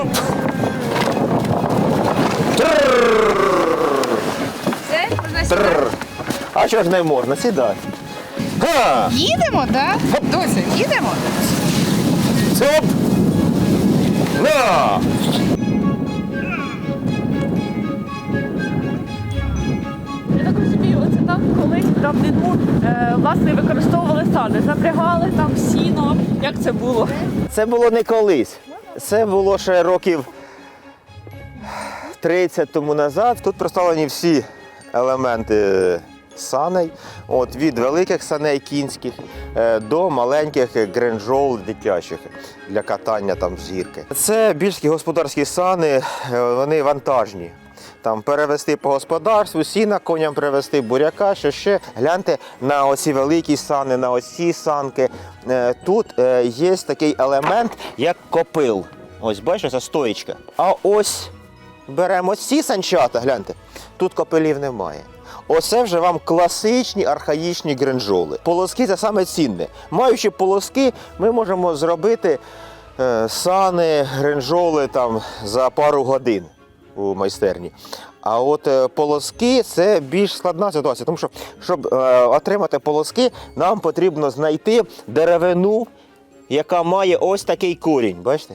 Оп! Трррр. Все, можна сідати? Трррр. А що ж не можна? Сідай. Га! Їдемо, так? Дося, їдемо? Оп! На! Я так розумію, оце там колись в давнину е, власне використовували сани, запрягали там сіно. Як це було? Це було не колись. Це було ще років 30 тому назад. Тут представлені всі елементи саней, от, від великих саней кінських е, до маленьких гренжол дитячих для катання там зірки. Це більші господарські сани, е, вони вантажні. Там перевезти по господарству, сіна коням привезти, буряка, що ще. Гляньте на оці великі сани, на оці санки. Е, Тут е, є такий елемент, як копил. Ось бачите, це стоїчка. А ось беремо ці санчата, гляньте, тут копилів немає. Оце вже вам класичні архаїчні гринжоли. Полоски це саме цінне. Маючи полоски, ми можемо зробити е, сани, гринжоли там за пару годин у майстерні. А от е, полоски це більш складна ситуація, тому що щоб е, отримати полоски, нам потрібно знайти деревину, яка має ось такий корінь. Бачите?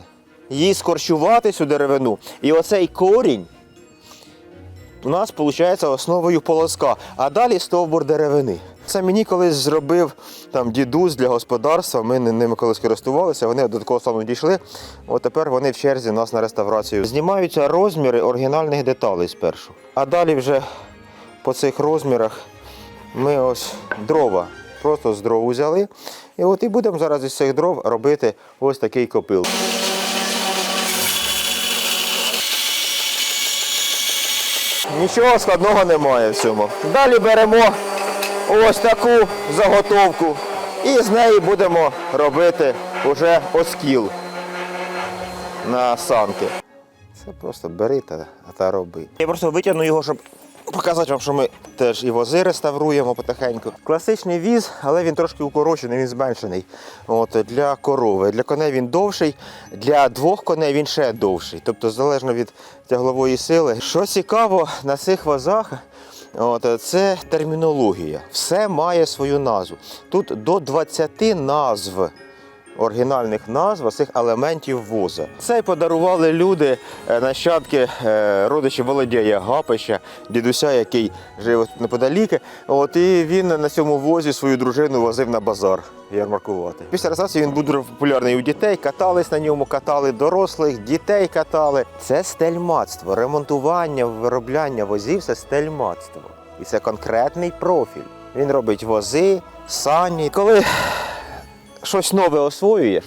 Її скорчувати цю деревину. І оцей корінь у нас виходить основою полоска, а далі стовбур деревини. Це мені колись зробив там дідусь для господарства. Ми ними колись користувалися, вони до такого стану дійшли. От тепер вони в черзі нас на реставрацію. Знімаються розміри оригінальних деталей спершу. А далі вже по цих розмірах ми ось дрова. Просто з дров взяли. І от і будемо зараз із цих дров робити ось такий копил. Нічого складного немає в цьому. Далі беремо ось таку заготовку і з неї будемо робити уже оскіл на санки. Це просто бери та, та роби. Я просто витягну його, щоб показати вам, що ми теж і вози реставруємо потихеньку. Класичний віз, але він трошки укорочений, він зменшений. От, для корови. Для коней він довший, для двох коней він ще довший. Тобто залежно від тяглової сили. Що цікаво на цих возах, От, це термінологія. Все має свою назву. Тут до 20 назв оригінальних назв цих елементів воза. Це подарували люди, е, нащадки е, родичі Володія Гапища, дідуся, який жив неподалік. От і він на цьому возі свою дружину возив на базар ярмаркувати. Після реставрації він був дуже популярний у дітей. Катались на ньому, катали дорослих, дітей катали. Це стельматство, ремонтування, виробляння возів це стельматство. І це конкретний профіль. Він робить вози, сані. Коли щось нове освоюєш,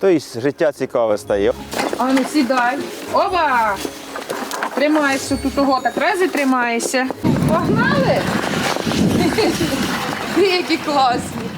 то і життя цікаве стає. А ну сідай. Оба! Тримайся тут того, так рази тримаєшся. Погнали! Які класні.